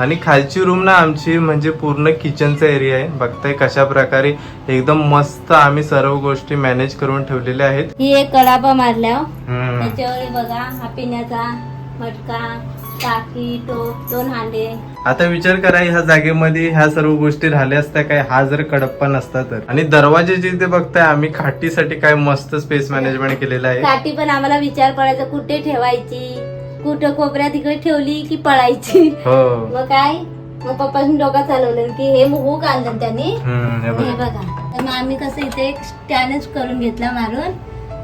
आणि खालची रूम ना आमची म्हणजे पूर्ण किचनचा एरिया आहे. बघताय कशा प्रकारे एकदम मस्त आम्ही सर्व गोष्टी मॅनेज करून ठेवलेल्या आहेत. ही एक कडाबा मारल्या हो. त्याच्यावर बघा हा पिण्याचा मटका टाकी टोप दोन हांडे. आता विचार करा ह्या जागेमध्ये ह्या सर्व गोष्टी राहिल्या असत्या काय? हा जर कडप्पा नसता तर. आणि दरवाजे जिथे बघताय आम्ही खाटीसाठी काय मस्त स्पेस मॅनेजमेंट केलेलं आहे. काठी पण आम्हाला विचार पडायचा कुठे ठेवायची? कुठं कोपऱ्यात इकडे ठेवली की पळायची. हो. मग काय? मग पप्पानी डोका चालवलं की हे हुक आणलं त्यांनी. हम्म, हे हे बघा. बघा. तर मग आम्ही कसं इथे एक स्टँडच करून घेतला मारून.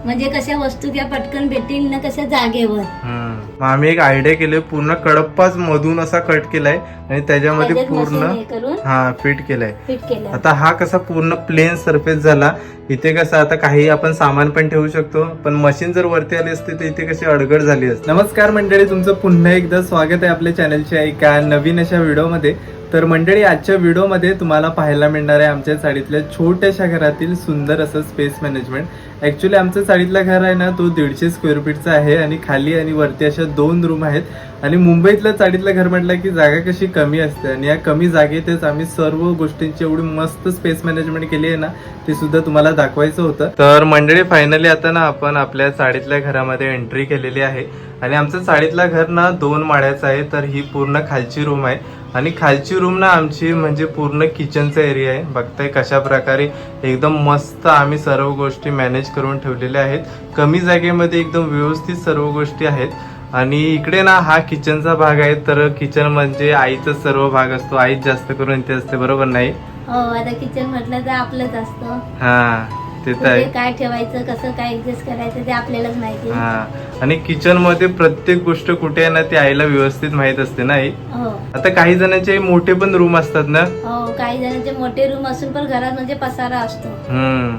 म्हणजे कशा वस्तू त्या पटकन भेटतील ना कशा जागेवर. हम्म. मग आम्ही एक आयडिया केली पूर्ण कडप्पाच मधून असा कट केलाय आणि त्याच्यामध्ये पूर्ण हे फिट केलाय. फिट केलं आता हा कसा पूर्ण प्लेन सरफेस झाला इथे कसं आता काही आपण सामान पण ठेवू शकतो पण मशीन जर वरती आली असते तर इथे कशी अडगड झाली असते. नमस्कार मंडळी तुमचं पुन्हा एकदा स्वागत आहे आपल्या चॅनलच्या एका नवीन अशा व्हिडिओमध्ये तर मंडळी आजच्या व्हिडिओमध्ये तुम्हाला पाहायला मिळणार आहे आमच्या साडीतल्या छोट्याशा घरातील सुंदर असं स्पेस मॅनेजमेंट ऍक्च्युली आमचं साडीतला घर आहे ना तो दीडशे स्क्वेअर फीटचा आहे आणि खाली आणि वरती अशा दोन रूम आहेत. आणि मुंबईतलं चाळीतलं घर म्हटलं की जागा कशी कमी असते आणि या कमी जागेतच आम्ही सर्व गोष्टींची एवढी मस्त स्पेस मॅनेजमेंट केली आहे ना ते सुद्धा तुम्हाला दाखवायचं होतं. तर मंडळी फायनली आता ना आपण आपल्या साडीतल्या घरामध्ये एंट्री केलेली आहे. आणि आमचं चाळीतलं घर ना दोन माळ्याचं आहे तर ही पूर्ण खालची रूम आहे. आणि खालची रूम ना आमची म्हणजे पूर्ण किचनचा एरिया आहे. बघताय कशा प्रकारे एकदम मस्त आम्ही सर्व गोष्टी मॅनेज करून ठेवलेल्या आहेत. कमी जागेमध्ये एकदम व्यवस्थित सर्व गोष्टी आहेत. आणि इकडे ना हा किचनचा भाग आहे तर किचन म्हणजे आईचा सर्व भाग असतो. आईच जास्त करून इथे असते बरोबर नाही? हो आता किचन म्हटलं तर आपलंच असतं. हा. ते तर कुठे काय ठेवायचं कसं काय ऍडजस्ट करायचं ते आपल्यालाच माहिती हा. आणि किचनमध्ये प्रत्येक गोष्ट कुठे आहे ना ती आईला व्यवस्थित माहीत असते ना आई हो. आता काही जणांचे मोठे पण रूम असतात ना? हो काही जणांचे मोठे रूम असून पण घरात म्हणजे पसारा असतो. हम्म.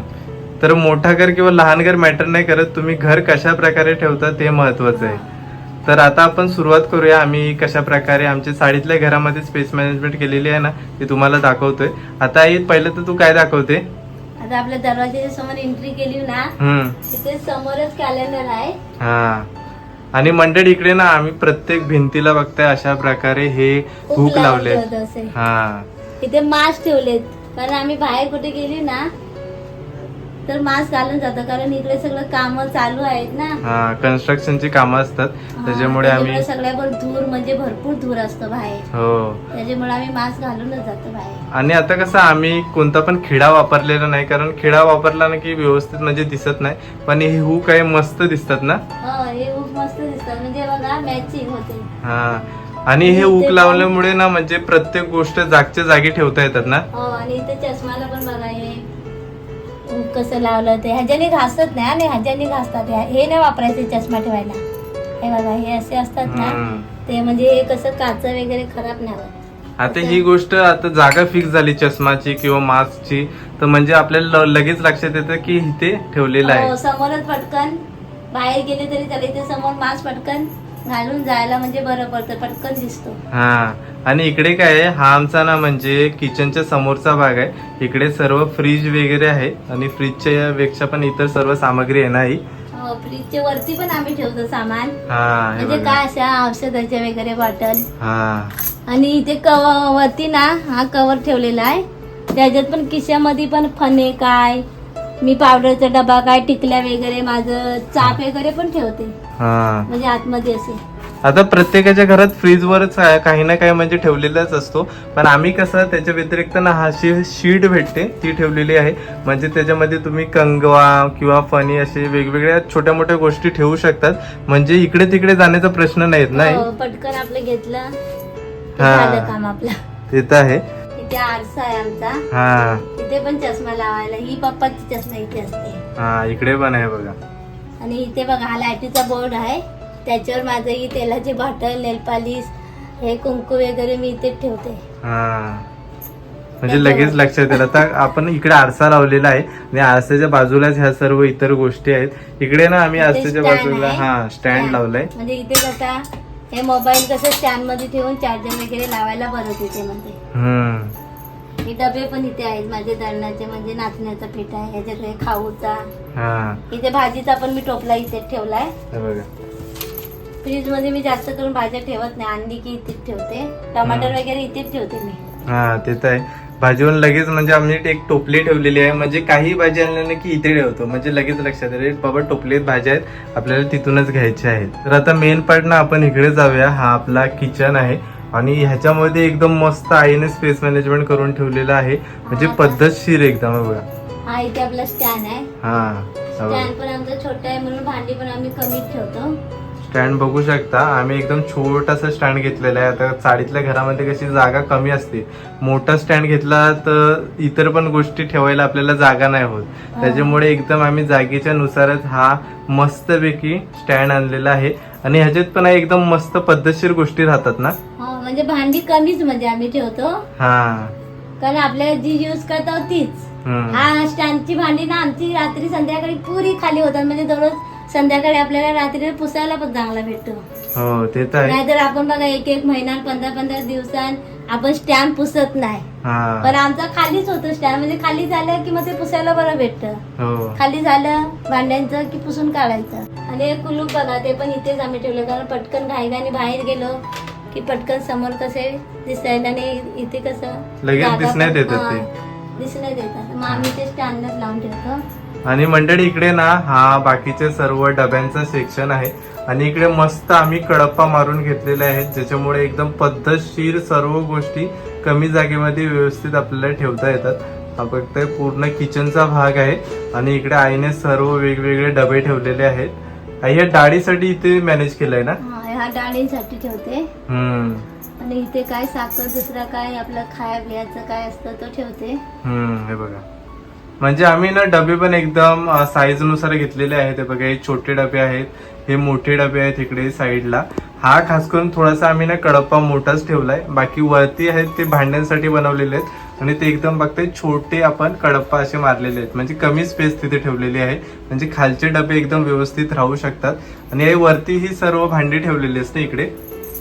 तर मोठा घर किंवा लहान घर मॅटर नाही करत. तुम्ही घर कशा प्रकारे ठेवता ते महत्वाचं आहे. तर आता आपण सुरुवात करूया. आम्ही कशा प्रकारे आमच्या साडीतल्या घरामध्ये स्पेस मॅनेजमेंट केलेली आहे ना ते तुम्हाला दाखवतोय. आता आई पहिलं तर तू काय दाखवते? आता आपल्या दरवाजाच्या समोर एंट्री केली ना हम्म. तिथे समोरच कॅलेंडर आहे. हा. आणि मंडळ इकडे ना आम्ही प्रत्येक भिंतीला बघताय अशा प्रकारे हे हुक हुक लावले लावलं होतं असे. हा. इथे मास्क ठेवलेत. कारण आम्ही बाहेर कुठे गेली ना तर मास्क घालून जातो. कारण इकडे सगळं काम चालू आहेत ना. हा कन्स्ट्रक्शनची कामं असतात. त्याच्यामुळे आम्ही सगळ्यावर धूर म्हणजे भरपूर धूर असतो बाहेर. हो. त्याच्यामुळे आम्ही मास्क घालूनच जातो बाहेर. आणि आता कसं आम्ही कोणता पण खिडा वापरलेला नाही. कारण खिडा वापरला ना की व्यवस्थित म्हणजे दिसत नाही. पण हे हू काय मस्त दिसतात ना? हो हे खूप मस्त दिसतात. म्हणजे बघा मॅचिंग होते. हा. आणि हे ऊक लावल्यामुळे ना म्हणजे प्रत्येक गोष्ट जागच्या जागी ठेवता येतात ना? हो आणि इथे चष्माला पण बघा हे कसं लावलं ते? ह्याच्याने घासत नाही आणि ह्याच्याने घासतात. हे हे नाही वापरायचे चष्मा ठेवायला. हे बघा हे असे असतात ना. ते म्हणजे हे कसं काच वगैरे खराब नाही होत. आता ही गोष्ट आता जागा फिक्स झाली चष्माची किंवा मास्कची. तर म्हणजे आपल्याला लगेच लक्षात येतं की इथे ठेवलेलं हो, आहे. समोरच पटकन. बाहेर गेले तरी त्याला इथे समोर मास्क पटकन. घालून जायला म्हणजे बरं पडतं पटकन दिसतो. हा आणि इकडे काय आहे? हा आमचा ना म्हणजे किचनच्या समोरचा भाग आहे. इकडे सर्व फ्रीज वगैरे आहे आणि फ्रीजच्या पेक्षा पण इतर सर्व सामग्री आहे ना ही? फ्रीजच्या वरती पण आम्ही ठेवतो सामान. म्हणजे. काय अशा औषधाच्या वगैरे बॉटल. हा. आणि इथे वरती ना हा कवर ठेवलेला आहे. त्याच्यात पण खिशामध्ये पण फणे काय मी पावडरचा डबा काय टिकल्या वगैरे माझं चाप वगैरे पण ठेवते. हा. म्हणजे आतमध्ये असे. आता प्रत्येकाच्या घरात फ्रीजवरच आहे, काही ना काही म्हणजे ठेवलेलाच असतो. पण आम्ही कसं त्याच्या व्यतिरिक्त ना हा अशी शीट भेटते ती ठेवलेली आहे. म्हणजे त्याच्यामध्ये तुम्ही कंगवा किंवा फणी असे वेगवेगळ्या छोट्या मोठ्या गोष्टी ठेवू शकतात. म्हणजे इकडे तिकडे जाण्याचा प्रश्न नाही येत नाही? हो, पटकन आपलं घेतलं. हा. झालं काम आपलं. ते तर आहे. इथे आरसा आहे आमचा. हा. इथे पण चष्मा लावायला. ही पप्पाची चष्मा इथे असते. हा इकडे पण आहे बघा. आणि इथे बघा हा लाईटीचा बोर्ड आहे. त्याच्यावर माझं ही तेलाची बॉटल नेलपालिश हे कुंकू वगैरे मी इथे ठेवते. हा. म्हणजे लगेच लक्षात येईल आता आपण इकडे आरसा लावलेला आहे. आणि आरसाच्या बाजूलाच ह्या सर्व इतर गोष्टी आहेत. इकडे ना आम्ही आरसाच्या stand बाजूला आहे. हा स्टँड. लावलाय. म्हणजे इथे कसं हे मोबाईल कसं स्टँडमध्ये ठेवून चार्जर वगैरे लावायला बरं तिथे म्हणजे हम्म. हे डबे पण इथे आहेत माझे दळणाचे म्हणजे नाचण्याचा पीठ आहे ह्याच्यात हे खाऊचा. हा. इथे भाजीचा पण मी टोपला इथे ठेवलाय. हे बघा. फ्रीजमध्ये मी जास्त करून भाज्या ठेवत नाही आणली की इथेच ठेवते. टमाटर. वगैरे इथेच ठेवते मी. हा ते तर आहे. भाजीवर लगेच म्हणजे आम्ही एक टोपली ठेवलेली आहे. म्हणजे काही भाजी आणल्या ना की इथे ठेवतो. म्हणजे लगेच लक्षात येईल बाबा टोपलीत भाज्या आहेत आपल्याला तिथूनच घ्यायच्या आहेत. तर आता मेन पार्ट ना आपण इकडे जाऊया. हा आपला किचन आहे. आणि ह्याच्यामध्ये एकदम मस्त आईने स्पेस मॅनेजमेंट करून ठेवलेलं आहे. म्हणजे. पद्धतशीर एकदम बघा. हा इथे आपला स्टँड आहे. हा. स्टँड पण आमचा छोटा आहे म्हणून भांडी पण आम्ही कमीच ठेवतो. स्टँड बघू शकता. आम्ही एकदम छोटासा स्टँड घेतलेला आहे. आता चाळीतल्या घरामध्ये कशी जागा कमी असते. मोठा स्टँड घेतला तर इतर पण गोष्टी ठेवायला आपल्याला जागा नाही होत. त्याच्यामुळे एकदम आम्ही जागेच्या नुसारच हा मस्तपैकी स्टँड आणलेला आहे. आणि ह्याच्यात पण एकदम मस्त पद्धतशीर गोष्टी राहतात ना? हा म्हणजे भांडी कमीच म्हणजे आम्ही ठेवतो. हा. कारण आपल्याला जी यूज करतो तीच. हा स्टँडची भांडी ना आमची रात्री संध्याकाळी पुरी खाली होतात. म्हणजे दररोज संध्याकाळी आपल्याला रात्री पुसायला पण चांगला भेटतो. हो ते तर आहे. नाहीतर आपण बघा एक एक महिना पंधरा पंधरा दिवसां आपण स्टँड पुसत नाही. हा. पण आमचा खालीच होतो स्टँड म्हणजे खाली झालं की मग ते पुसायला बरं भेटतं. हो. खाली झालं भांड्यांचं की पुसून काढायचं. आणि हे कुलूप बघा ते पण इथेच आम्ही ठेवलं कारण पटकन घाईघाईने बाहेर गेलो की पटकन समोर कसे दिसायला आणि इथे कसं लगेच जागा दिसण्यात पण- येतात हा. दिसण्यात येतात. मग आम्ही ते स्टँडच लावून ठेवतो. आणि मंडळी इकडे ना हा बाकीचे सर्व डब्यांचा सेक्शन आहे. आणि इकडे मस्त आम्ही कडप्पा मारून घेतलेले आहेत ज्याच्यामुळे एकदम पद्धतशीर सर्व गोष्टी कमी जागेमध्ये व्यवस्थित आपल्याला ठेवता येतात. हा फक्त पूर्ण किचनचा भाग आहे आणि इकडे आईने सर्व वेगवेगळे डबे ठेवलेले आहेत. आई या डाळीसाठी इथे मॅनेज केलंय ना? हा, ह्या डाळींसाठी ठेवते. हम्म. आणि इथे काय साखर दुसरा काय आपलं खाया बियाचं काय असतं तो ठेवते. हम्म हे बघा. म्हणजे आम्ही ना डबे पण एकदम साईजनुसार घेतलेले आहेत. हे बघा हे छोटे डबे आहेत हे मोठे डबे आहेत इकडे साईडला हा खास करून थोडासा आम्ही ना कडप्पा मोठाच ठेवलाय. बाकी वरती आहेत ते भांड्यांसाठी बनवलेले आहेत. आणि ते एकदम बघताय छोटे आपण कडप्पा असे मारलेले आहेत. म्हणजे कमी स्पेस तिथे ठेवलेली आहे. म्हणजे खालचे डबे एकदम व्यवस्थित राहू शकतात. आणि हे वरती ही सर्व भांडी ठेवलेली असते इकडे?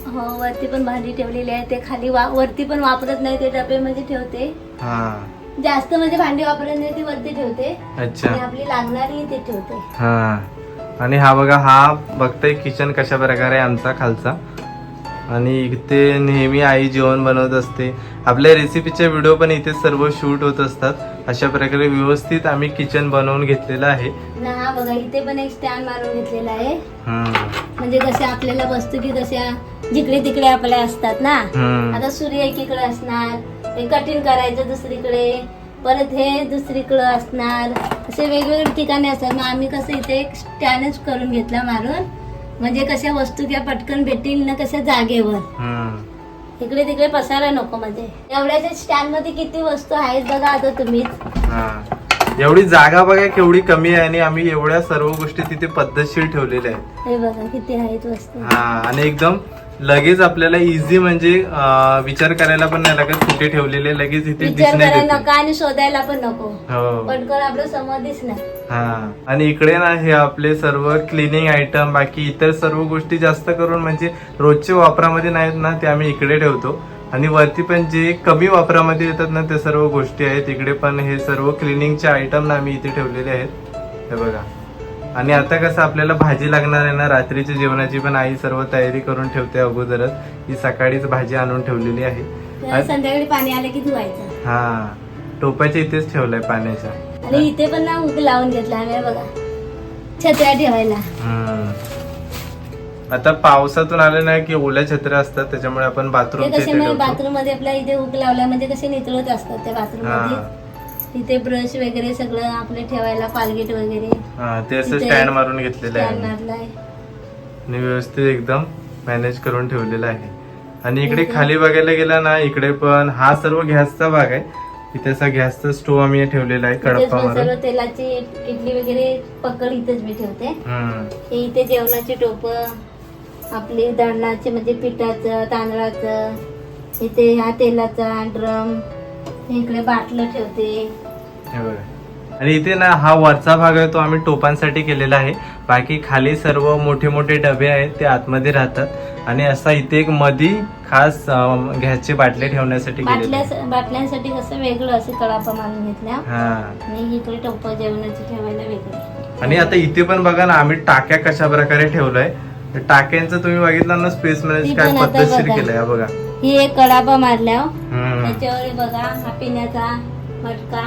हो वरती पण भांडी ठेवलेली आहे ते खाली वरती पण वापरत नाही ते डबे मध्ये ठेवते. हा. जास्त म्हणजे भांडी वापरत नाही ती वरती ठेवते. अच्छा. आणि आपली लागणारी ते ठेवते. हा. आणि हा बघा हा बघताय किचन कशा प्रकारे आमचा खालचा. आणि इथे नेहमी आई जेवण बनवत असते. आपल्या रेसिपीचे व्हिडिओ पण इथे सर्व शूट होत असतात. अशा प्रकारे व्यवस्थित आम्ही किचन बनवून घेतलेलं आहे. ना हा बघा इथे पण एक स्टँड मारून घेतलेला आहे. हम्म. म्हणजे कसे आपल्याला वस्तू की कशा जिकडे तिकडे आपल्या असतात ना. हम्म. आता सूर्य एकीकडे असणार हे कठीण करायचं दुसरीकडे. परत हे दुसरीकडे असणार. असे वेगवेगळे ठिकाणी असतात. मग आम्ही कसं इथे एक स्टँडच करून घेतला मारून. म्हणजे कशा वस्तू किंवा पटकन भेटतील ना कशा जागेवर. इकडे तिकडे पसायला नको म्हणजे एवढ्याच्या स्टँडमध्ये किती वस्तू आहेत बघा आता तुम्हीच. हा. एवढी जागा बघा केवढी कमी आहे आणि आम्ही एवढ्या सर्व गोष्टी तिथे पद्धतशीर ठेवलेल्या आहेत. हे बघा किती आहेत वस्तू. हा. आणि एकदम लगेच आपल्याला इझी म्हणजे विचार करायला पण नाही लागत कुठे ठेवलेले लगेच इथे विचार दिसण्यात करायला येते. नको आणि शोधायला पण नको. हो. पटकन आपलं समोर दिसणार हा. आणि इकडे ना हे आपले सर्व क्लिनिंग आयटम बाकी इतर सर्व गोष्टी जास्त करून म्हणजे रोजच्या वापरामध्ये नाहीत ना ते आम्ही इकडे ठेवतो. आणि वरती पण जे कमी वापरामध्ये येतात ना त्या सर्व गोष्टी आहेत. इकडे पण हे सर्व क्लिनिंगचे आयटम ना आम्ही इथे ठेवलेले आहेत. हे बघा. आणि आता कसं आपल्याला भाजी लागणार आहे ना रात्रीच्या जेवणाची पण आई सर्व तयारी करून ठेवते अगोदरच. ही सकाळीच भाजी आणून ठेवलेली आहे. संध्याकाळी पाणी आलं की धुवायचं. हा टोपाच्या इथेच ठेवलाय पाण्याच्या. आणि इथे पण ना उग लावून घेतला आम्ही बघा. छत्र्या ठेवायला. आता पावसातून आलं नाही की ओल्या छत्र्या असतात त्याच्यामुळे आपण ठेवतो बाथरूममध्ये आपल्या इथे उग लावल्या म्हणजे कसे नितळत असतात त्या बाथरूममध्ये इथे ब्रश वगैरे सगळं आपले ठेवायला पालगेट वगैरे. हा ते असं स्टँड मारून घेतलेलं आहे. आणि व्यवस्थित एकदम मॅनेज करून ठेवलेलं आहे. आणि इकडे खाली बघायला गेला ना इकडे पण हा सर्व गॅसचा भाग आहे. इथे असा गॅसचा स्टोव आम्ही ठेवलेला आहे इथेच कडप्पा मग मारून सर्व तेलाची किटली वगैरे पकड इथेच मी ठेवते. हम्म. हे इथे जेवणाची टोप आपली दळणाचे म्हणजे पिठाचं तांदळाचं इथे ह्या तेलाचा ड्रम इकडे बाटलं ठेवते. हे बघा. आणि इथे ना हा वरचा भाग आहे तो आम्ही टोपांसाठी केलेला आहे. बाकी खाली सर्व मोठे मोठे डबे आहेत ते आतमध्ये राहतात. आणि असा इथे एक मधी खास गॅसचे बाटले ठेवण्यासाठी बाटल्यांसाठी कसं वेगळं असं कडापा मारून घेतल्या. हा. आणि इकडे टोप जेवणाची ठेवायला वेगळी. आणि आता इथे पण बघा ना आम्ही टाक्या कशा प्रकारे ठेवलोय. तर टाक्यांचं तुम्ही बघितलं ना स्पेस ती मॅनेज काय पद्धतशीर. केलंय बघा. ही एक कडाबा मारल्या. हो. त्याच्यावर बघा हा पिण्याचा मटका.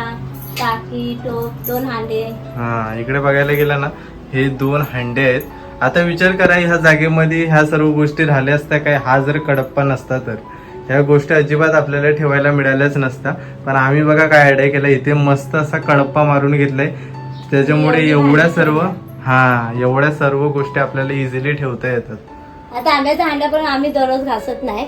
टाकी टोप दोन हांडे. हा इकडे बघायला गेलं ना हे दोन हंडे आहेत. आता विचार करा ह्या जागेमध्ये ह्या सर्व गोष्टी राहिल्या असत्या काय? हा जर कडप्पा नसता तर. ह्या गोष्टी अजिबात आपल्याला ठेवायला मिळाल्याच नसत्या पण आम्ही बघा काय आयडिया केला इथे मस्त असा कडप्पा मारून घेतलाय. त्याच्यामुळे एवढी एवढ्या सर्व हा एवढ्या सर्व गोष्टी आपल्याला इझिली ठेवता येतात. आता आंब्याचा हांडा पण आम्ही दररोज घासत नाही.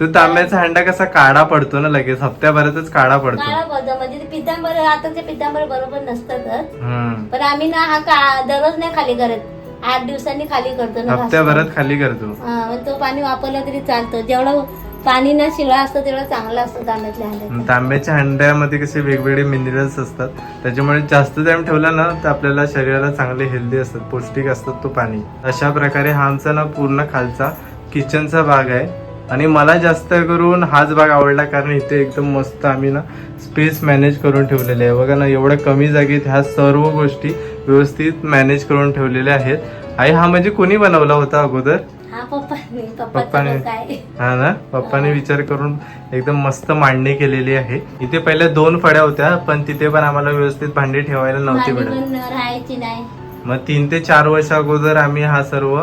तो तांब्याचा हंडा कसा काढा पडतो ना लगेच? हप्त्याभरातच काढा पडतो. काळा पडतो. म्हणजे ते पितांबर आताचे पितांबर बरोबर नसतातच हम्म पण आम्ही ना हा का दररोज नाही खाली करत. आठ दिवसांनी खाली करतो ना हप्त्याभरात. खाली करतो. हा, मग तो पाणी वापरला तरी चालतं. जेवढं पाणी ना शिळा असतं तेवढं चांगलं असतं तांब्यातल्या हांड्याचं. तांब्याच्या हंड्यामध्ये कसे वेगवेगळे मिनरल्स असतात. त्याच्यामुळे जास्त टाइम ठेवला ना तर आपल्याला शरीराला चांगले हेल्दी असतात पौष्टिक असतात तो पाणी. अशा प्रकारे हा आमचा ना पूर्ण खालचा किचनचा भाग आहे. आणि मला जास्त करून हाच भाग आवडला कारण इथे एकदम मस्त आम्ही ना स्पेस मॅनेज करून ठेवलेले आहे. बघा ना एवढ्या कमी जागेत ह्या सर्व गोष्टी व्यवस्थित मॅनेज करून ठेवलेल्या आहेत. आई हा म्हणजे कोणी बनवला होता अगोदर? हा पप्पाने. हा ना? पप्पाने विचार करून एकदम मस्त मांडणी केलेली आहे. इथे पहिले दोन फड्या होत्या पण तिथे पण आम्हाला व्यवस्थित भांडी ठेवायला नव्हती मिळत मग तीन ते चार वर्ष अगोदर आम्ही हा सर्व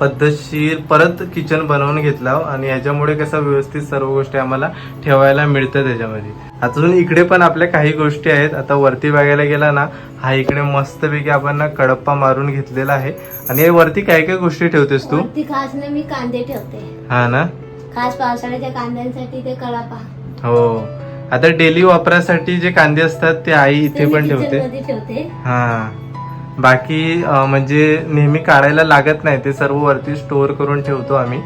पद्धतशीर परत किचन बनवून घेतला आणि ह्याच्यामुळे कसं व्यवस्थित सर्व गोष्टी आम्हाला ठेवायला मिळतं त्याच्यामध्ये. अजून इकडे पण आपल्या काही गोष्टी आहेत. आता वरती बघायला गेला ना हा इकडे मस्तपैकी आपण ना कडप्पा मारून घेतलेला आहे. आणि वरती काय काय गोष्टी ठेवतेस तू? खास ना मी कांदे ठेवते. हा ना? खास पावसाळ्याच्या कांद्यांसाठी ते कळापा हो. आता डेली वापरासाठी जे कांदे असतात ते आई इथे पण ठेवते. हा. बाकी म्हणजे नेहमी काढायला लागत नाही ते सर्व वरती स्टोअर करून ठेवतो आम्ही.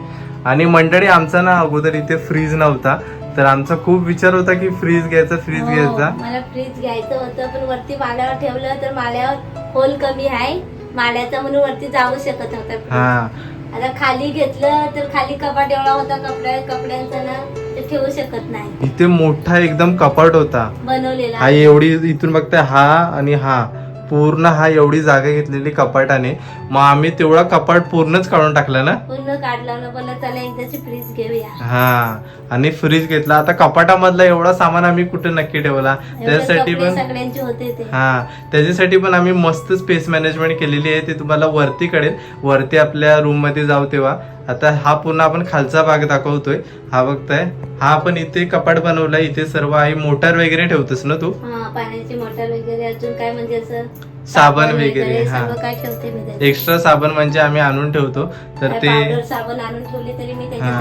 आणि मंडळी आमचा ना अगोदर इथे फ्रीज नव्हता. तर आमचा खूप विचार होता की फ्रीज घ्यायचा फ्रीज हो, घ्यायचा. मला फ्रीज घ्यायचं होतं पण वरती माल्यावर ठेवलं तर माल्यावर होल कमी आहे. माल्याचा म्हणून वरती जाऊ शकत नव्हता. हा. आता खाली घेतलं तर खाली कपाट एवढा होता कपड्या कपड्यांचा ना ते ठेवू शकत नाही. इथे मोठा एकदम कपाट होता. बनवलेला. हा एवढी इथून बघताय हा आणि हा. पूर्ण हा एवढी जागा घेतलेली कपाटाने. मग आम्ही तेवढा कपाट पूर्णच काढून टाकला ना? पूर्ण काढलं ना चला एकदाची फ्रीज घेऊया. हा. आणि फ्रीज घेतला. आता कपाटामधला एवढा सामान आम्ही कुठे नक्की ठेवला? कपडे पण सगळ्यांचे होते ते. हा. त्याच्यासाठी पण आम्ही मस्त स्पेस मॅनेजमेंट केलेली आहे. ते तुम्हाला वरती कळेल. वरती आपल्या रूममध्ये जाऊ तेव्हा. आता हा पूर्ण आपण खालचा भाग दाखवतोय. हा बघताय. हा आपण इथे कपाट बनवलाय इथे सर्व आहे मोटार वगैरे ठेवतोस ना तू? हा पाण्याची मोटर वगैरे अजून काय म्हणजे असं साबण वगैरे हा. एक्स्ट्रा साबण म्हणजे आम्ही आणून ठेवतो. तर ते साबण आणून ठेवली तरी मी हा.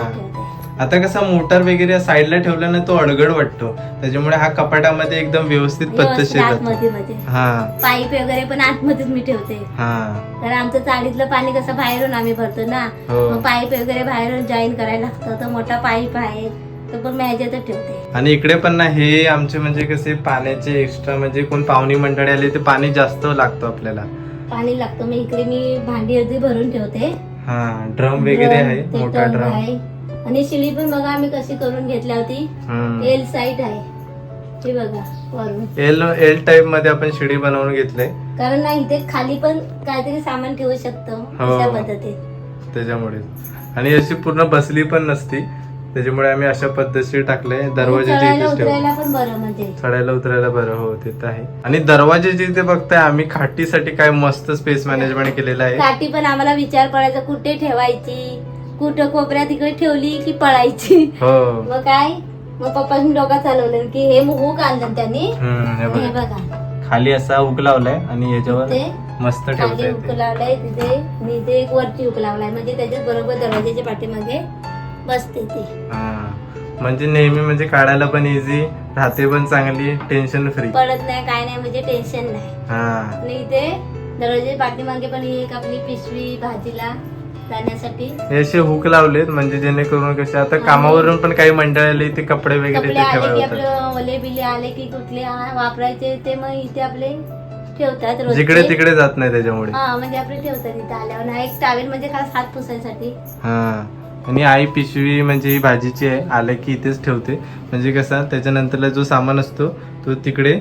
आता कसा मोटार वगैरे साईडला ठेवला ना तो अडगड वाटतो. त्याच्यामुळे हा कपाटामध्ये एकदम व्यवस्थित पद्धतशीर आतमध्ये मध्ये. हा. पाईप वगैरे पण आतमध्येच मी ठेवते. हा. कारण आमचं चाळीतलं पाणी कसं बाहेरून आम्ही भरतो ना. हो. मग पाईप वगैरे बाहेरून जॉईन करायला लागतं. तर मोठा पाईप आहे. तो पण मी ह्याच्यातच ठेवते. आणि इकडे पण ना हे आमचे म्हणजे कसे पाण्याचे एक्स्ट्रा म्हणजे कोण पाहुणी मंडळी आले ते पाणी जास्त लागतो आपल्याला. पाणी लागतं. मग इकडे मी भांडी अर्धी भरून ठेवते. हा. ड्रम वगैरे आहे. ते मोठा ड्रम ड्रम. आहे. आणि शिडी पण बघा आम्ही कशी करून घेतली होती. एल साईड आहे. हे बघा वरून. एल एल टाईपमध्ये आपण शिडी बनवून घेतले. कारण ना इथे खाली पण काहीतरी सामान ठेवू शकतो हो. अशा पद्धतीत. त्याच्यामुळे आणि अशी पूर्ण बसली पण नसती. त्याच्यामुळे आम्ही अशा पद्धतशीर टाकले. दरवाजे चढायला उतरायला बरं म्हणजे. चढायला उतरायला बरं हो ते आहे. आणि दरवाजे जिथे बघताय आम्ही खाटीसाठी काय मस्त स्पेस मॅनेजमेंट केलेलं आहे. काठी पण आम्हाला विचार पडायचा कुठे ठेवायची? कुठं कोपऱ्यात तिकडे ठेवली की पळायची. हो. मग काय? मग पप्पानी डोका चालवलं की हे हुक आणलं त्यांनी. हम्म, हे हे बघा. खाली असा हुक लावलाय आणि याच्यावर ते मस्त ठेवता खाली हुक येते लावलाय तिथे आणि इथे एक वरती हुक लावलाय. म्हणजे त्याच्यात बरोबर दरवाजाच्या पाठीमागे बसते ती. हा. म्हणजे नेहमी म्हणजे काढायला पण इझी राहते पण चांगली टेन्शन फ्री पडत नाही काय नाही म्हणजे टेन्शन नाही. हा. आणि इथे दरवाजाच्या पाठीमागे पण ही एक आपली पिशवी भाजीला जाण्यासाठी. हे असे हुक लावलेत म्हणजे जेणेकरून कसे आता कामावरून पण काही मंडळ आले ते कपडे वगैरे कपडे ते आले की ठेवायला आपलं ओले बिले आले की कुठले आ- वापरायचे ते मग इथे आपले ठेवतात रोजचे. जिकडे तिकडे जात नाही त्याच्यामुळे. हा म्हणजे आपले ठेवतात इथे आल्यावर. एक टावेल म्हणजे खास हात पुसायसाठी. हा आणि आई पिशवी म्हणजे ही भाजीची आहे आलं की इथेच ठेवते. म्हणजे कसं त्याच्यानंतरला जो सामान असतो तो तिकडे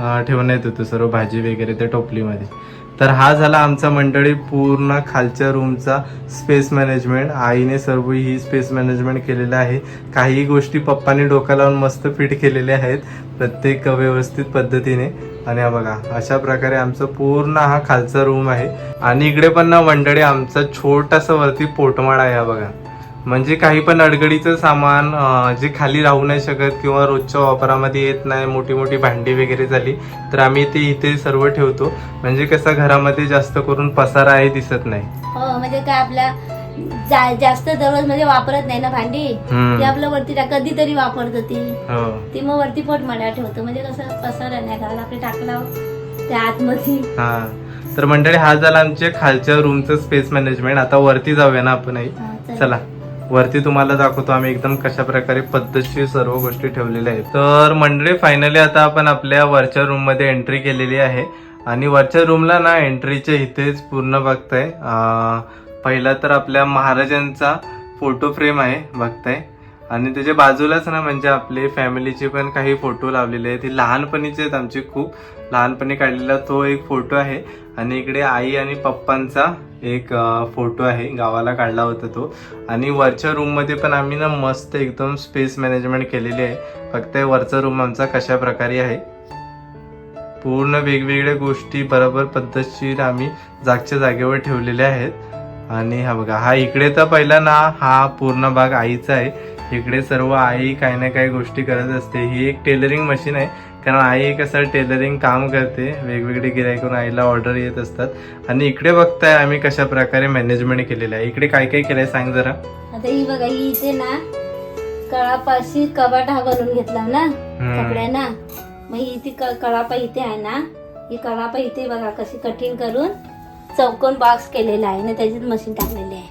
अं, ठेवण्यात येतो सर्व भाजी वगैरे त्या टोपलीमध्ये. तर हा झाला आमचा मंडळी पूर्ण खालच्या रूमचा स्पेस मॅनेजमेंट आईने सर्व ही स्पेस मॅनेजमेंट केलेलं आहे. काही गोष्टी पप्पाने डोक्या लावून मस्त फिट केलेल्या आहेत प्रत्येक व्यवस्थित पद्धतीने. आणि हा बघा अशा प्रकारे आमचं पूर्ण हा खालचा रूम आहे. आणि इकडे पण ना मंडळी आमचा छोटासा वरती पोटमाळ आहे हा बघा. म्हणजे काही पण अडगडीचं सामान जे खाली राहू नाही शकत किंवा रोजच्या वापरामध्ये येत नाही मोठी मोठी भांडी वगैरे झाली तर आम्ही ते इथे सर्व ठेवतो. म्हणजे कसं घरामध्ये जास्त करून पसारा आहे दिसत नाही. हो म्हणजे काय आपल्या जा- जास्त दररोज म्हणजे वापरत नाही ना भांडी. ती आपलं वरती कधीतरी वापरतो ती. हो. ती मग वरती पोट मड्या ठेवतो. म्हणजे कसं पसर नाही कारण आपले टाकला त्या आतमध्ये. तर मंडळी हा झाला आमच्या खालच्या रूमचं स्पेस मॅनेजमेंट आता वरती जाऊया ना आपण चल. वरती तुम्हाला दाखवतो आम्ही एकदम कशा प्रकारे पद्धतशीर सर्व गोष्टी ठेवलेल्या आहेत. तर मंडळी फायनली आता आपण आपल्या वरच्या रूममध्ये एंट्री केलेली आहे. आणि वरच्या रूमला ना एंट्रीच्या इथेच पूर्ण बघताय. पहिला तर आपल्या महाराजांचा फोटो फ्रेम आहे बघताय. आणि त्याच्या बाजूलाच ना म्हणजे आपले फॅमिलीचे पण काही फोटो लावलेले आहेत. ते लहानपणीचे आहेत आमचे खूप. लहानपणी काढलेला तो एक फोटो आहे. आणि इकडे आई आणि पप्पांचा एक फोटो आहे. गावाला काढला होता तो. आणि वरच्या रूममध्ये पण आम्ही ना मस्त एकदम स्पेस मॅनेजमेंट केलेली आहे. फक्त वरचा रूम आमचा कशा प्रकारे आहे. पूर्ण वेगवेगळ्या गोष्टी बरोबर पद्धतशीर आम्ही जागच्या जागेवर ठेवलेल्या आहेत. आणि हा बघा हा इकडे तर पहिला ना हा पूर्ण भाग आईचा आहे. इकडे सर्व आई काही ना काही गोष्टी करत असते. ही एक टेलरिंग मशीन आहे. कारण आई कसं टेलरिंग काम करते. वेगवेगळे गिरायकून आईला ऑर्डर येत असतात. आणि इकडे बघताय आम्ही कशा प्रकारे मॅनेजमेंट केलेलं आहे. इकडे काय काय केलंय सांग जरा. आता ही बघा ही इथे ना कळापाशी कबाट हा बनवून घेतला ना कपड्यांना. मग ही ती क- कळापा इथे आहे ना. ही कळापा इथे बघा कशी कठीण करून चौकोन बॉक्स केलेला आहे. ना त्याच्यात मशीन टाकलेली आहे.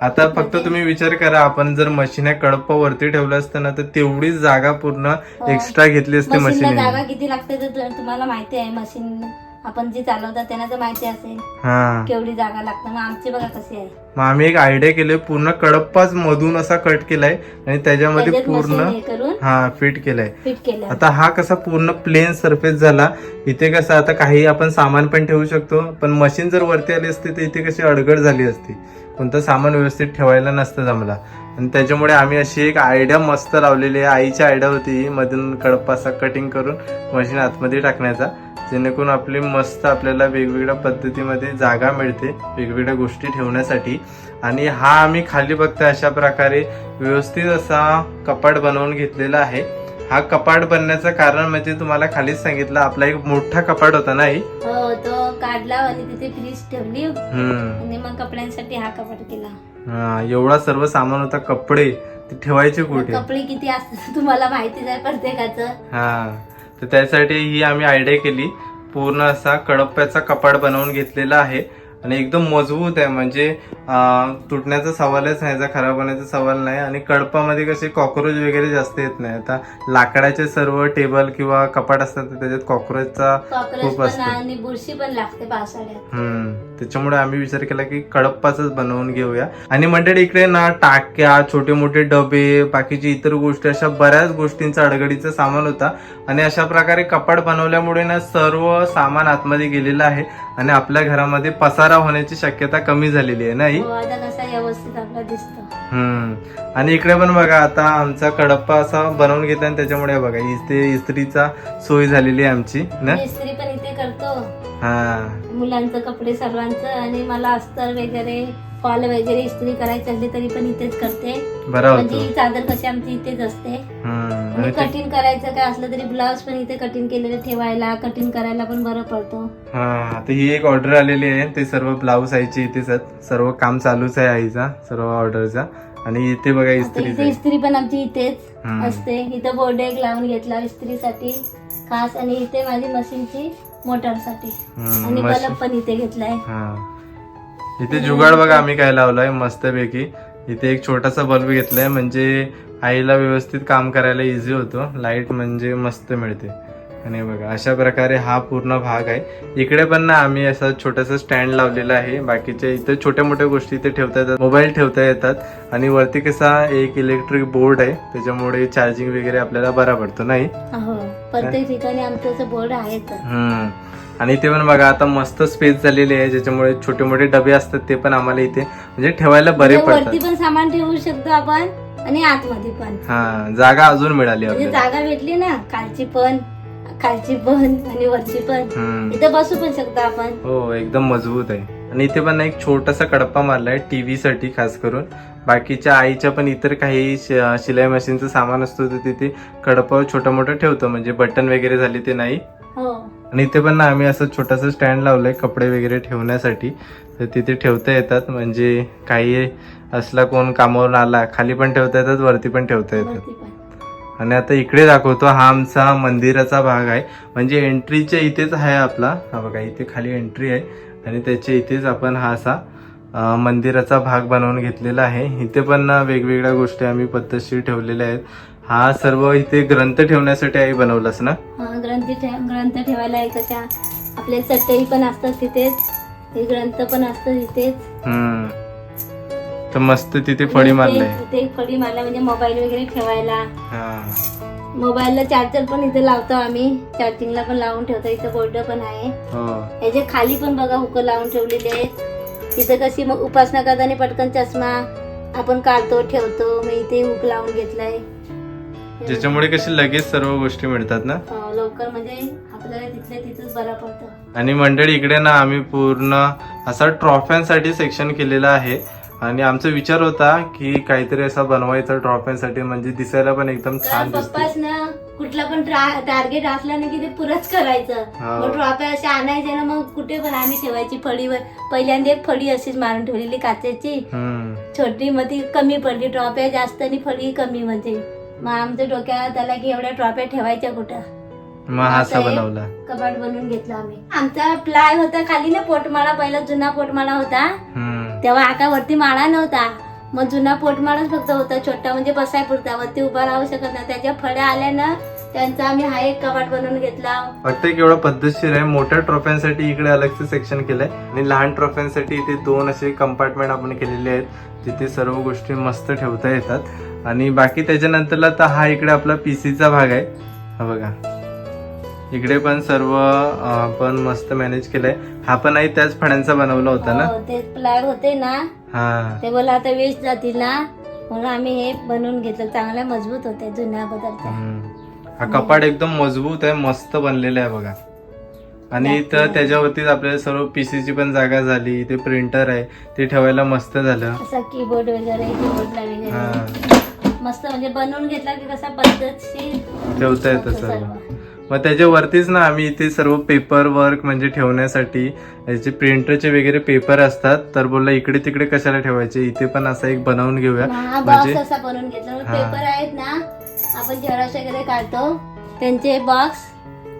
आता फक्त तुम्ही विचार करा आपण जर मशीन वरती ठेवलं असतं ना तर तेवढीच जागा पूर्ण हो. एक्स्ट्रा घेतली असते मशीन जागा किती लागते तुम्हाला माहिती आहे मशीन आपण जी चालवतात त्यांना तर माहिती असेल. हा. केवढी जागा लागते मग आमची बघा कशी आहे. मग आम्ही एक आयडिया केली पूर्ण कडप्पाच मधून असा कट केलाय आणि त्याच्यामध्ये त्याच्यात मशीन पूर्ण हे करून हा फिट केलाय. फिट केलं. आता हा कसा पूर्ण प्लेन सरफेस झाला इथे कसं आता काही आपण सामान पण ठेवू शकतो पण मशीन जर वरती आली असती तर इथे कशी अडगड झाली असती. कोणतं सामान व्यवस्थित ठेवायला नसतं जमला. आणि त्याच्यामुळे आम्ही अशी एक आयडिया मस्त लावलेली आहे. आईची आयडिया होती ही मधून कडप्पा असा कटिंग करून मशीन आतमध्ये टाकण्याचा. जेणेकरून आपली मस्त आपल्याला वेगवेगळ्या पद्धतीमध्ये जागा मिळते वेगवेगळ्या गोष्टी ठेवण्यासाठी. आणि हा आम्ही खाली बघता अशा प्रकारे व्यवस्थित असा कपाट बनवून घेतलेला आहे. हा कपाट बनण्याचं कारण म्हणजे तुम्हाला खालीच सांगितलं आपला एक मोठा कपाट होता नाही हो? तो काढला आणि तिथे फ्रीज ठेवली. आणि मग कपड्यांसाठी हा कपाट केला. हा, एवढा सर्व सामान होता कपडे ते ठेवायचे कुठे? कपडे किती असतात तुम्हाला माहितीच आहे प्रत्येकाचं. हा. तर त्यासाठी ही आम्ही आयडिया केली. पूर्ण असा कडप्प्याचा कपाट बनवून घेतलेला आहे. आणि एकदम मजबूत आहे. म्हणजे तुटण्याचा सवालच नाही खराब होण्याचा सवाल नाही. आणि कडपामध्ये कसे कॉक्रोच वगैरे जास्त येत नाही. आता लाकडाचे सर्व टेबल किंवा कपाट असतात तर त्याच्यात कॉक्रोचचा कॉक्रोच खूप असतं. आणि बुरशी पण लागते पावसाळ्यात. हम्म. त्याच्यामुळे आम्ही विचार केला की कडप्पाच बनवून घेऊया. आणि मंडळी इकडे ना टाक्या छोटे मोठे डबे बाकीची इतर गोष्टी अशा बऱ्याच गोष्टींचा अडगडीचा सामान होता. आणि अशा प्रकारे कपाट बनवल्यामुळे ना सर्व सामान आतमध्ये गेलेलं आहे आणि आपल्या घरामध्ये पसारा होण्याची शक्यता कमी झालेली आहे नाही? हो, हम्म. आणि इकडे पण बघा आता आमचा कडप्पा असा बनवून घेतला आणि त्याच्यामुळे बघा इथे इस्त्रीचा सोय झालेली आहे आमची ना? इस्त्री पण इथे करतो. मुलांचं कपडे सर्वांचं आणि मला अस्तर वगैरे फॉल वगैरे इस्त्री करायची असली तरी पण इथेच करते. म्हणजे ही चादर कशी आमची इथेच असते. आणि कटिंग करायचं काय असलं तरी ब्लाऊज पण इथे कटिंग केलेलं ठेवायला कटिंग करायला पण बरं पडतो. हा तर ही एक ऑर्डर आलेली आहे. ते सर्व ब्लाऊज आईचे इथेच आहेत सर्व काम चालूच आहे आईचा सर्व ऑर्डरचा. आणि इथे बघा इथे आहे. इस्त्री पण आमची इथेच. असते. इथं बोर्ड एक लावून घेतला इस्त्रीसाठी खास. आणि इथे माझी मशीनची मोटरसाठी हम्म, आणि. बल्ब पण इथे घेतलाय. हा. इथे जुगाड बघा आम्ही काय लावलाय मस्तपैकी. इथे एक छोटासा बल्ब घेतलाय म्हणजे आईला व्यवस्थित काम करायला इझी होतं. लाइट म्हणजे मस्त मिळते. आणि बघा अशा प्रकारे हा पूर्ण भाग आहे. इकडे पण ना आम्ही असं छोटंसं स्टँड लावलेलं आहे. बाकीच्या इथे छोट्या मोठ्या गोष्टी इथे ठेवता येतात मोबाईल ठेवता येतात. आणि वरती कसा एक इलेक्ट्रिक बोर्ड आहे त्याच्यामुळे चार्जिंग वगैरे आपल्याला बरा पडतो नाही? हो प्रत्येक ठिकाणी आमचं असं बोर्ड आहेच हम्म. आणि इथे पण बघा आता मस्त स्पेस झालेली आहे ज्याच्यामुळे छोटे मोठे डबे असतात ते पण आम्हाला इथे म्हणजे ठेवायला बरे म्हणजे पडतात. पण सामान ठेवू शकतो आपण आणि आतमध्ये पण. हा जागा अजून मिळाली म्हणजे जागा भेटली ना खालची पण. खालची पण आणि वरची पण इथं बसू पण शकतो आपण. हो एकदम मजबूत आहे. आणि इथे पण एक छोटासा कडपा मारलाय टीव्ही साठी खास करून. बाकीच्या आईच्या पण इतर काही शिलाई मशीनचं सामान असतो तर तिथे कडपा छोटं मोठं ठेवतो. म्हणजे बटन वगैरे झाले ते नाही. हो. आणि इथे पण ना आम्ही असं छोटंसं स्टँड लावलंय कपडे वगैरे ठेवण्यासाठी. तर तिथे ठेवता येतात. म्हणजे काही असला कोण कामावरून आला खाली पण ठेवता येतात वरती पण ठेवता येतात. आणि आता इकडे दाखवतो हा आमचा मंदिराचा भाग आहे. म्हणजे एंट्रीच्या इथेच आहे आपला. हा बघा इथे खाली एंट्री आहे. आणि त्याच्या इथेच आपण हा असा मंदिराचा भाग बनवून घेतलेला आहे. इथे पण वेगवेगळ्या गोष्टी आम्ही पद्धतशीर ठेवलेल्या आहेत. हा सर्व इथे ग्रंथ ठेवण्यासाठी आई बनवलास ना? हा, ग्रंथी ग्रंथ ठेवायला आपले चटई पण असतात तिथेच. हे ग्रंथ पण असतात तिथेच तर मस्त तिथे फळी मारलंय. तिथे एक फळी मारला म्हणजे मोबाईल वगैरे ठेवायला. हा. मोबाईलला चार्जर पण इथे लावतो आम्ही. चार्जिंगला पण लावून ठेवतो इथं बोर्ड पण आहे. हो. याचे खाली पण बघा हुक लावून ठेवलेले आहेत. तिथं कशी मग उपासना करताना पटकन चष्मा आपण काढतो ठेवतो. मग इथे हुक लावून घेतलाय. ज्याच्यामुळे कशी लगेच सर्व गोष्टी मिळतात ना? अं, लवकर म्हणजे आपल्याला तिथल्या तिथंच बरं पडतं. आणि मंडळी इकडे ना आम्ही पूर्ण असा ट्रॉफ्यांसाठी सेक्शन केलेलं आहे. आणि आमचा विचार होता की काहीतरी असा बनवायचा ट्रॉफ्यांसाठी म्हणजे दिसायला पण एकदम छान दिसते पप्पाच ना कुठला पण टार्गेट असला ना की ते पुरंच करायचं. हा. मग ट्रॉफ्या असे आणायचे ना मग कुठे पण आम्ही ठेवायची फळीवर. पहिल्यांदा एक फळी अशीच मारून ठेवलेली काचेची. हम्म. छोटी मग ती कमी पडली ट्रॉफ्या जास्त आणि फळी कमी म्हणजे. मग आमच्या डोक्यात आला की एवढ्या ट्रॉफ्या ठेवायच्या कुठं? मग हा असा. बनवला. कपाट बनवून घेतला आम्ही. आमचा प्लाय होता खाली ना पोटमाळा पहिला जुना पोटमाळा होता. हम्म. तेव्हा आकावरती माळा नव्हता. मग जुना पोटमाळाच फक्त होता छोटा म्हणजे बसाय पुरता वरती उभा राहू शकत नाही. त्याच्या फळ्या आल्या ना त्यांचा आम्ही हा एक कपाट बनवून घेतला. फक्त एक एवढा पद्धतशीर आहे. मोठ्या ट्रॉफ्यांसाठी इकडे अलगचं सेक्शन केलंय. आणि लहान ट्रॉफ्यांसाठी इथे दोन असे कंपार्टमेंट आपण केलेले आहेत तिथे सर्व गोष्टी मस्त ठेवता येतात. आणि बाकी त्याच्यानंतरला तर हा इकडे आपला पीसीचा भाग आहे. हा बघा. इकडे पण सर्व आपण मस्त मॅनेज केलंय. हा पण आई त्याच फळ्यांचा बनवला होता ना? हो, ते प्लाय होते ना. हा. ते बोला आता वेस्ट जातील ना. म्हणून आम्ही हे बनवून घेतलं. चांगल्या मजबूत होते जुन्या पदार्थ हम्म. हा कपाट एकदम मजबूत आहे मस्त बनलेला आहे बघा. आणि तर त्याच्यावरतीच आपल्याला सर्व पीसीची पण जागा झाली. ते प्रिंटर आहे. ते ठेवायला मस्त झालं. असा कीबोर्ड वगैरे कीबोर्डला हा. वगैरे मस्त म्हणजे बनवून घेतला की कसा पद्धतशीर ठेवता येतं सर्व. मग त्याच्यावरतीच ना आम्ही इथे सर्व पेपर वर्क म्हणजे ठेवण्यासाठी याचे प्रिंटरचे वगैरे पेपर असतात तर बोलला इकडे तिकडे कशाला ठेवायचे? इथे पण असं एक बनवून घेऊया. म्हणजे असा बनवून घेतला. पेपर आहेत ना आपण झेरॉक्स वगैरे काढतो. त्यांचे बॉक्स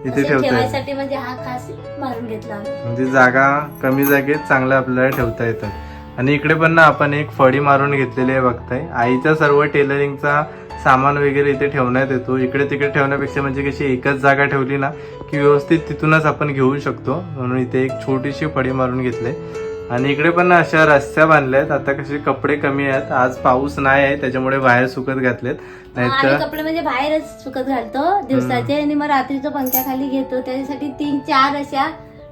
इथे ठेवता म्हणजे हा खास मारून घेतला. म्हणजे जागा कमी जागेत चांगल्या आपल्याला ठेवता येतात. आणि इकडे पण ना आपण एक फळी मारून घेतलेली आहे बघताय. आईचा सर्व टेलरिंगचा सामान वगैरे इथे ठेवण्यात येतो. इकडे तिकडे ठेवण्यापेक्षा म्हणजे कशी एकच जागा ठेवली ना की व्यवस्थित तिथूनच आपण घेऊ शकतो. म्हणून इथे एक छोटीशी फळी मारून घेतली. आणि इकडे पण अशा रस्त्या बांधल्या आहेत आता कसे कपडे कमी आहेत. आज पाऊस नाही आहे त्याच्यामुळे बाहेर सुकत घातलेत. नाहीतर कपडे म्हणजे बाहेरच सुकत घालतो. दिवसाचे आणि मग रात्रीचं पंख्याखाली घेतो. त्याच्यासाठी तीन चार अशा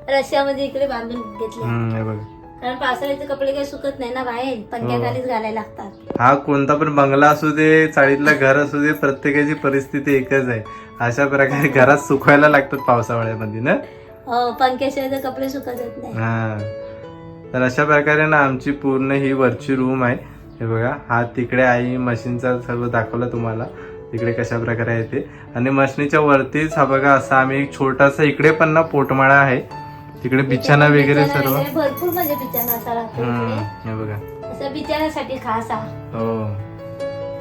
रश्यामध्ये इकडे बांधून घेतले बघ. कारण पावसाळ्याचे कपडे काही सुकत नाही ना बाहेर पंख्याखालीच घालायला लागतात. हा कोणता पण बंगला असू दे चाळीतला घर असू दे प्रत्येकाची परिस्थिती एकच आहे. अशा प्रकारे घरात सुकवायला लागतात पावसाळ्यामध्ये ना? हो पंख्याशिवाय तर कपडे सुकत येत नाही. हा. तर अशा प्रकारे ना आमची पूर्ण ही वरची रूम आहे. हे बघा हा तिकडे आई मशीनचा सर्व दाखवलं तुम्हाला. तिकडे कशा प्रकारे आहे ते. आणि मशीनीच्या वरतीच हा बघा असा आम्ही एक छोटासा इकडे पण ना पोटमाळा आहे. तिकडे बिछाना वगैरे बिछाना सर्व? भरपूर म्हणजे बिछाना असा. हे बघा. असं बिछाण्यासाठी खास हा.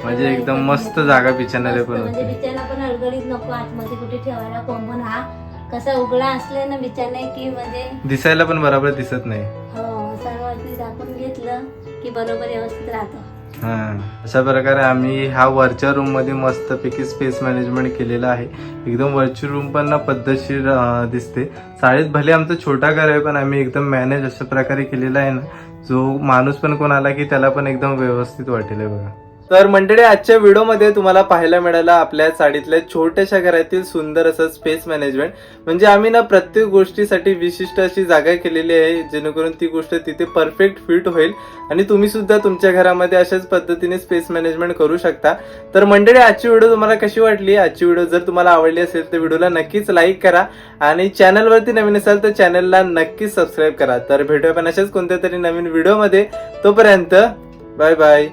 म्हणजे एकदम मस्त जागा बिछाणारे मस्त पण म्हणजे बिछाना पण अडगळीत नको आतमध्ये कुठे ठेवायला कोंबून हा. कसा उघडा असले ना बिछाने की म्हणजे दिसायला पण बरोबर दिसत नाही. हो झाकून घेतलं की बरोबर व्यवस्थित राहतं. हां. अशा प्रकारे आम्ही हा वरच्या रूममध्ये मस्तपैकी स्पेस मॅनेजमेंट केलेला आहे. एकदम वरची रूम पण ना पद्धतशीर दिसते. शाळेत भले आमचं छोटा घर आहे पण आम्ही एकदम मॅनेज अशा प्रकारे केलेला आहे ना. जो माणूस पण कोण आला की त्याला पण एकदम व्यवस्थित वाटेल आहे बघा. तर मंडळी आजच्या व्हिडिओमध्ये तुम्हाला पाहायला मिळालं आपल्या साडीतल्या छोट्याशा घरातील सुंदर असं स्पेस मॅनेजमेंट म्हणजे आम्ही ना प्रत्येक गोष्टीसाठी विशिष्ट अशी जागा केलेली आहे जेणेकरून ती गोष्ट तिथे परफेक्ट फिट होईल आणि तुम्ही सुद्धा तुमच्या घरामध्ये अशाच पद्धतीने स्पेस मॅनेजमेंट करू शकता. तर मंडळी आजची व्हिडिओ तुम्हाला कशी वाटली? आजची व्हिडिओ जर तुम्हाला आवडली असेल तर व्हिडिओला नक्कीच लाईक करा आणि चॅनलवरती नवीन असाल तर चॅनलला नक्कीच सबस्क्राईब करा. तर भेटूया पण अशाच कोणत्या तरी नवीन व्हिडिओमध्ये. तोपर्यंत बाय बाय